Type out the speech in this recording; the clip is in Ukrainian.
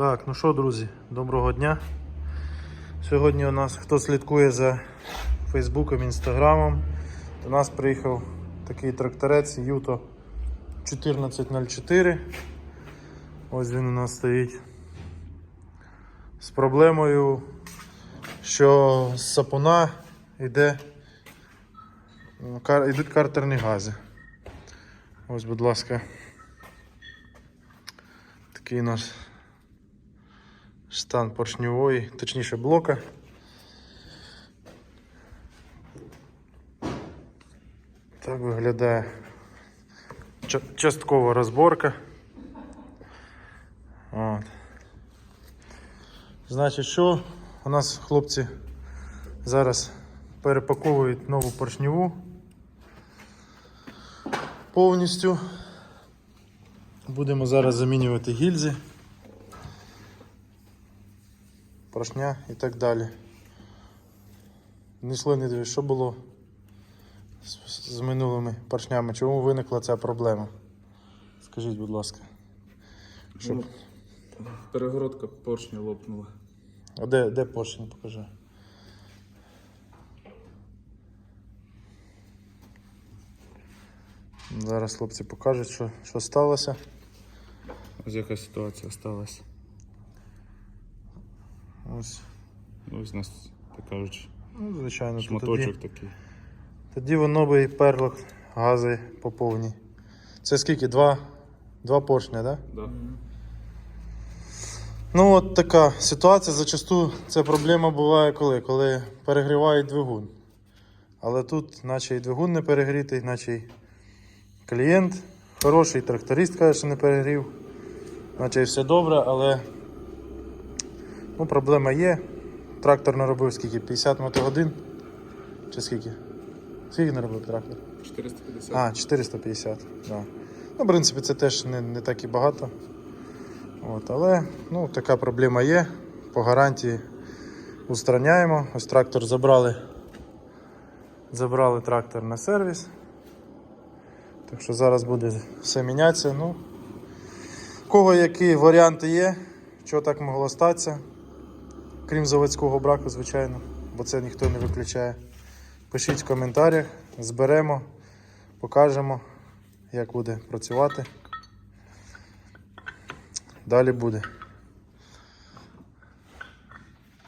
Так, ну що, друзі, доброго дня. Сьогодні у нас, хто слідкує за Фейсбуком, Інстаграмом, до нас приїхав такий тракторець Юто 1404. Ось він у нас стоїть. З проблемою, що з сапуна йде, ну, йдуть картерні гази. Ось, будь ласка. Такий у нас стан поршньової, точніше блока. Так виглядає часткова розборка. От. Значить, що у нас хлопці зараз перепаковують нову поршньову повністю. Будемо зараз замінювати гільзи, поршня і так далі. Несло не що було з, з минулими поршнями? Чому виникла ця проблема? Скажіть, будь ласка. Щоб... Ну, перегородка поршня лопнула. А де, де поршень? Покажи. Зараз хлопці покажуть, що, що сталося. Ось яка ситуація сталася. Ось, Ну, Ось у нас, так кажуть, ну, звичайно, шматочок тоді, такий. тоді воно би і перло гази по повній. Це скільки? Два, два поршня, так? Да? Да. Ну от така ситуація. Зачасту ця проблема буває коли? Коли перегрівають двигун. Але тут, наче і двигун не перегрітий, наче й клієнт хороший, тракторист каже, що не перегрів. Наче і все добре, але ну, проблема є. Трактор наробив скільки? 50 мотогодин? Чи скільки? Скільки наробив трактор? 450. А, 450, да. Ну, в принципі, це теж не, не так і багато. От, але ну, така проблема є. По гарантії устраняємо. Ось трактор забрали. Забрали трактор на сервіс. Так що зараз буде все мінятися. Ну, кого які варіанти є, що так могло статися, крім заводського браку, звичайно, бо це ніхто не виключає. Пишіть в коментарях, зберемо, покажемо, як буде працювати. Далі буде.